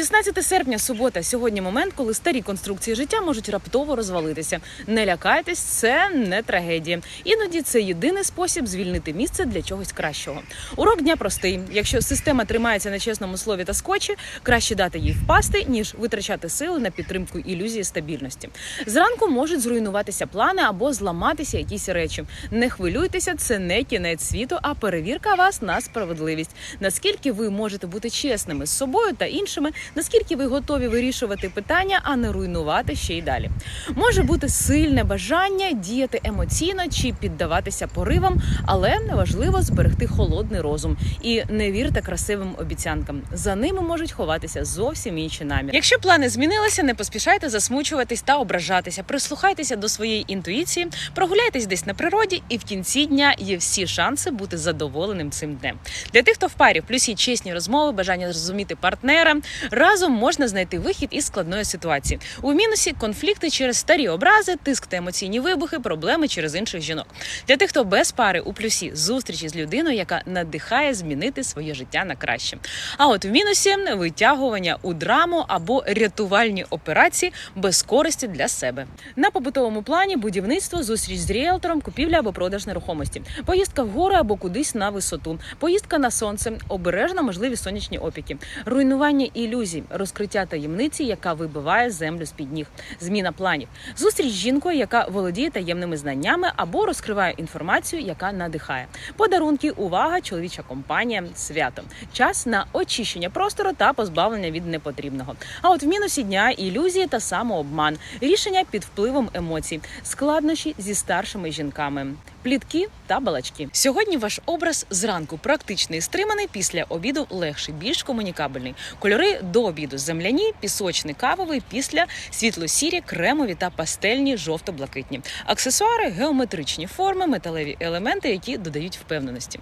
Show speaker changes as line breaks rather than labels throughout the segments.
16 серпня, субота. Сьогодні момент, коли старі конструкції життя можуть раптово розвалитися. Не лякайтесь, це не трагедія. Іноді це єдиний спосіб звільнити місце для чогось кращого. Урок дня простий. Якщо система тримається на чесному слові та скотчі, краще дати їй впасти, ніж витрачати сили на підтримку ілюзії стабільності. Зранку можуть зруйнуватися плани або зламатися якісь речі. Не хвилюйтеся, це не кінець світу, а перевірка вас на справедливість. Наскільки ви можете бути чесними з собою та іншими, наскільки ви готові вирішувати питання, а не руйнувати ще й далі. Може бути сильне бажання діяти емоційно чи піддаватися поривам, але важливо зберегти холодний розум і не вірте красивим обіцянкам. За ними можуть ховатися зовсім інші наміри. Якщо плани змінилися, не поспішайте засмучуватись та ображатися. Прислухайтеся до своєї інтуїції, прогуляйтесь десь на природі, і в кінці дня є всі шанси бути задоволеним цим днем. Для тих, хто в парі, в плюсі чесні розмови, бажання зрозуміти партнера. Разом можна знайти вихід із складної ситуації. У мінусі конфлікти через старі образи, тиск та емоційні вибухи, проблеми через інших жінок. Для тих, хто без пари у плюсі зустрічі з людиною, яка надихає змінити своє життя на краще. А от в мінусі витягування у драму або рятувальні операції без користі для себе. На побутовому плані будівництво, зустріч з ріелтором, купівля або продаж нерухомості, поїздка в гори або кудись на висоту, поїздка на сонце, обережно можливі сонячні опіки, руйнування ілюзій, розкриття таємниці, яка вибиває землю з під ніг, зміна планів, зустріч з жінкою, яка володіє таємними знаннями або розкриває інформацію, яка надихає. Подарунки, увага, чоловіча компанія, свято, час на очищення простору та позбавлення від непотрібного. А от в мінусі дня ілюзії та самообман, рішення під впливом емоцій, складнощі зі старшими жінками. Плітки та балачки. Сьогодні ваш образ зранку практичний стриманий, після обіду легший, більш комунікабельний. Кольори до обіду земляні, пісочний, кавовий, після світло-сірі, кремові та пастельні, жовто-блакитні. Аксесуари, геометричні форми, металеві елементи, які додають впевненості.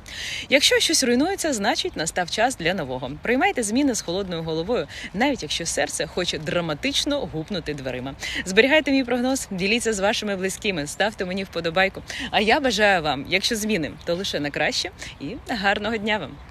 Якщо щось руйнується, значить настав час для нового. Приймайте зміни з холодною головою, навіть якщо серце хоче драматично гупнути дверима. Зберігайте мій прогноз, діліться з вашими близькими, ставте мені вподобайку. А я бажаю вам, якщо зміни, то лише на краще і гарного дня вам.